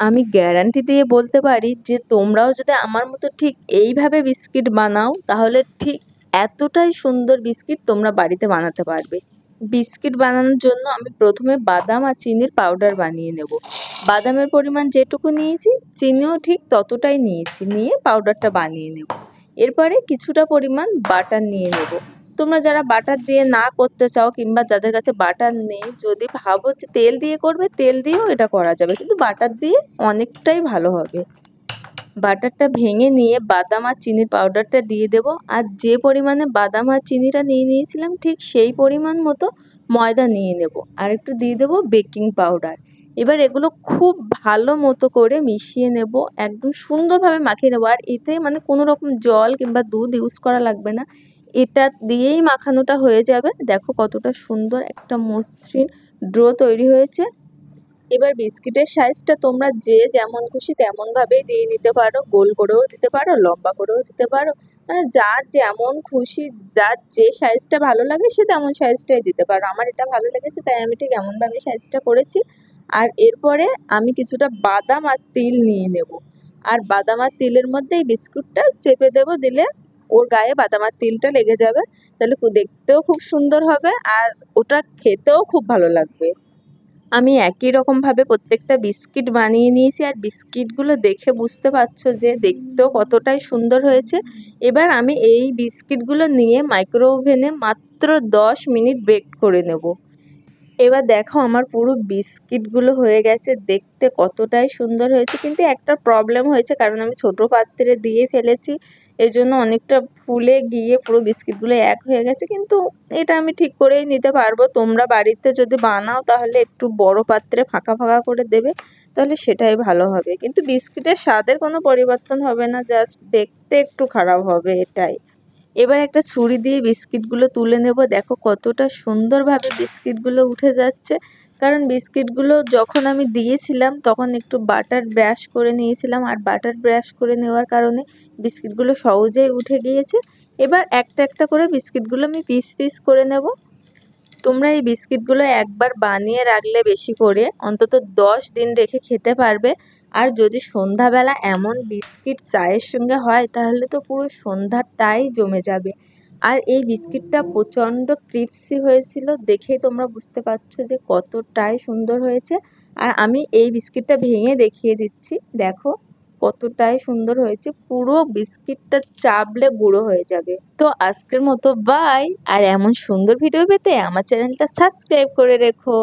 আমি গ্যারান্টি দিয়ে বলতে পারি যে তোমরাও যদি আমার মতো ঠিক এইভাবে বিস্কিট বানাও, তাহলে ঠিক এতটাই সুন্দর বিস্কিট তোমরা বাড়িতে বানাতে পারবে। বিস্কিট বানানোর জন্য আমি প্রথমে বাদাম আর চিনির পাউডার বানিয়ে নেব। বাদামের পরিমাণ যেটুকু নিয়েছি, চিনিও ঠিক ততটাই নিয়েছি, নিয়ে পাউডারটা বানিয়ে নেব। এরপরে কিছুটা পরিমাণ বাটার নিয়ে নেব। তোমরা যারা বাটার দিয়ে না করতে চাও কিংবা যাদের কাছে বাটার নেই, যদি ভাবো যে তেল দিয়ে করবে, তেল দিয়েও এটা করা যাবে। কিন্তু বাটার দিয়ে অনেকটাই ভালো হবে। বাটারটা ভেঙে নিয়ে বাদাম আর চিনির পাউডারটা দিয়ে দেব। আর যে পরিমাণে বাদাম আর চিনিটা নিয়ে নিয়েছিলাম, ঠিক সেই পরিমাণ মতো ময়দা নিয়ে নেব। আর একটু দিয়ে দেবো বেকিং পাউডার। এবার এগুলো খুব ভালো মতো করে মিশিয়ে নেব। একদম সুন্দরভাবে মাখিয়ে নেব। আর এতে মানে কোনো রকম জল কিংবা দুধ ইউজ করা লাগবে না। এটা দিয়েই মাখানোটা হয়ে যাবে। দেখো কতটা সুন্দর একটা মসৃণ ড্রো তৈরি হয়েছে। এবার বিস্কিটের সাইজটা তোমরা যে যেমন খুশি তেমনভাবেই দিয়ে নিতে পারো। গোল করেও দিতে পারো, লম্বা করেও দিতে পারো। মানে যার যেমন খুশি, যার যে সাইজটা ভালো লাগে সে তেমন সাইজটাই দিতে পারো। আমার এটা ভালো লেগেছে, তাই আমি ঠিক এমনভাবে সাইজটা করেছি। আর এরপরে আমি কিছুটা বাদাম আর তিল নিয়ে নেব। আর বাদাম আর তিলের মধ্যে এই বিস্কুটটা চেপে দেবো দিলে ওর গায়ে বাদামার তিলটা লেগে যাবে, তাহলে দেখতেও খুব সুন্দর হবে আর ওটা খেতেও খুব ভালো লাগবে। আমি একই রকমভাবে প্রত্যেকটা বিস্কিট বানিয়ে নিয়েছি আর বিস্কিটগুলো দেখে বুঝতে পারছ যে দেখতেও কতটাই সুন্দর হয়েছে। এবার আমি এই বিস্কিটগুলো নিয়ে মাইক্রো ওভেনে মাত্র দশ মিনিট বেক করে নেব। এবার দেখো আমার পুরো বিস্কিটগুলো হয়ে গেছে, দেখতে কতটাই সুন্দর হয়েছে। কিন্তু একটা প্রবলেম হয়েছে, কারণ আমি ছোট পাত্রে দিয়ে ফেলেছি। এই জন্য অনেকটা ফুলে গিয়ে পুরো বিস্কিটগুলো এক হয়ে গেছে। কিন্তু এটা আমি ঠিক করেই নিতে পারব। তোমরা বাড়িতে যদি বানাও, তাহলে একটু বড় পাত্রে ফাঁকা ফাঁকা করে দেবে, তাহলে সেটাই ভালো হবে। কিন্তু বিস্কিটের স্বাদের কোনো পরিবর্তন হবে না, জাস্ট দেখতে একটু খারাপ হবে এটাই। এবার একটা ছুরি দিয়ে বিস্কিটগুলো তুলে নেব। দেখো কতটা সুন্দরভাবে বিস্কিটগুলো উঠে যাচ্ছে। কারণ বিস্কিটগুলো যখন আমি দিয়েছিলাম, তখন একটু বাটার ব্রাশ করে নিয়েছিলাম। আর বাটার ব্রাশ করে নেওয়ার কারণে বিস্কিটগুলো সহজেই উঠে গিয়েছে। এবার একটা একটা করে বিস্কিটগুলো আমি পিস পিস করে নেব। তোমরা এই বিস্কিটগুলো একবার বানিয়ে রাখলে বেশি করে অন্তত দশ দিন রেখে খেতে পারবে। আর যদি সন্ধ্যাবেলা এমন বিস্কিট চায়ের সঙ্গে হয়, তাহলে তো পুরো সন্ধ্যাটাই জমে যাবে। আর এই বিস্কিটটা প্রচণ্ড ক্রিপসি হয়েছিল, দেখেই তোমরা বুঝতে পারছ যে কতটাই সুন্দর হয়েছে। আর আমি এই বিস্কিটটা ভেঙে দেখিয়ে দিচ্ছি, দেখো কতটাই সুন্দর হয়েছে, পুরো বিস্কিটটা চাবলে গুঁড়ো হয়ে যাবে। তো আজকের মতো বাই আর এমন সুন্দর ভিডিও পেতে আমার চ্যানেলটা সাবস্ক্রাইব করে রেখো।